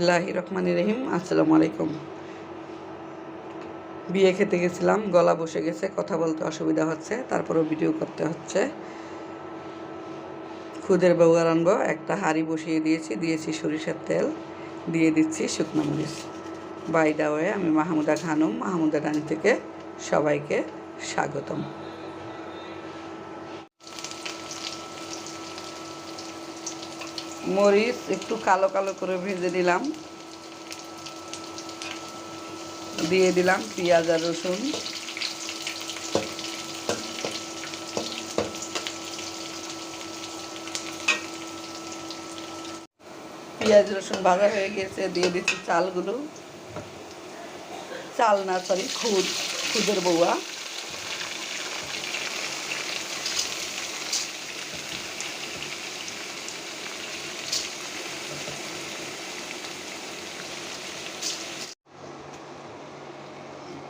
আল্লাহ রহমান রহিম, আসসালামু আলাইকুম। বিয়ে খেতে গেছিলাম, গলা বসে গেছে, কথা বলতে অসুবিধা হচ্ছে, তারপরেও ভিডিও করতে হচ্ছে। খুদের বউয়ার আনব, একটা হাঁড়ি বসিয়ে দিয়েছি দিয়েছি সরিষার তেল, দিয়ে দিচ্ছি শুকনো মরিচ। বাইদা হয়ে আমি মাহমুদা খানুম, মাহমুদা রানী থেকে সবাইকে স্বাগতম। মরিচ একটু কালো কালো করে ভেজে নিলাম। দিয়ে দিলাম পেঁয়াজ আর রসুন। পেঁয়াজ, রসুন ভাজা হয়ে গেছে, দিয়ে দিচ্ছি চালগুলো। চাল না সরি খুদ খুদের বউয়া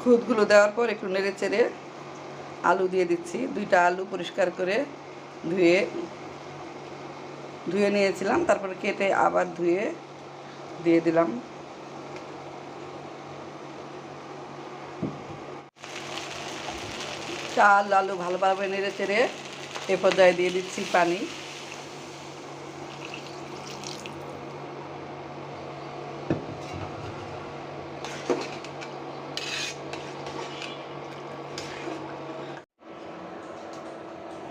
খুদগুলো দেওয়ার পর একটু নেড়ে চেড়ে আলু দিয়ে দিচ্ছি। দুইটা আলু পরিষ্কার করে ধুয়ে ধুয়ে নিয়েছিলাম, তারপরে কেটে আবার ধুয়ে দিয়ে দিলাম। চাল, আলু ভালোভাবে নেড়ে চেড়ে এ পর্যায়ে দিয়ে দিচ্ছি পানি।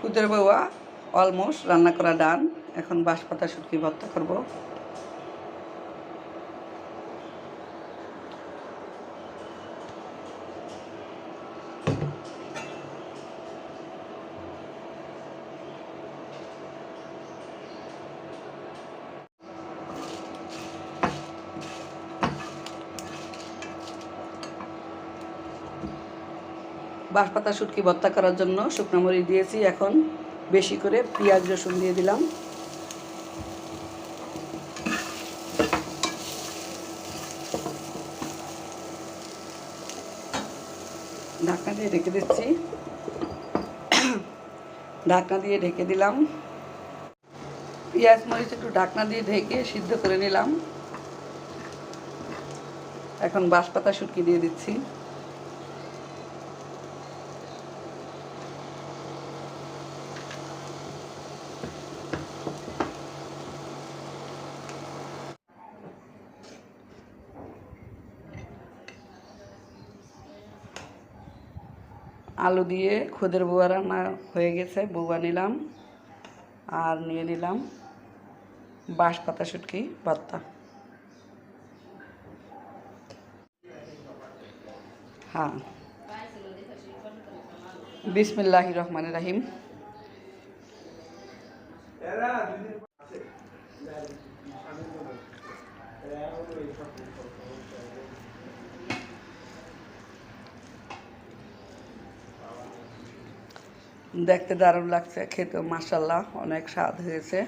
খুদের বউয়া অলমোস্ট রান্না করা ডান। এখন বাঁশপাতা শুটকি ভর্তা করব। বাঁশপাতা, শুটকি ভর্তা করার জন্য শুকনো মরিচ দিয়েছি। এখন বেশি করে পেঁয়াজ, রসুন দিয়ে দিলাম। ঢাকনা দিয়ে ঢেকে দিচ্ছি। ঢাকনা দিয়ে ঢেকে দিলাম। পেঁয়াজ, মরিচ একটু ঢাকনা দিয়ে ঢেকে সিদ্ধ করে নিলাম। এখন বাঁশপাতা, শুটকি দিয়ে দিচ্ছি। আলু দিয়ে খুদের বুয়া রান্না হয়ে গেছে, বুয়া নিলাম আর নিয়ে নিলাম বাঁশ পাতা শুটকি, ভর্তা। হ্যাঁ। বিসমিল্লাহ রহমান রাহিম। দেখতে দারুণ লাগছে খেতে মাসাল্লাহ অনেক স্বাদ হয়েছে।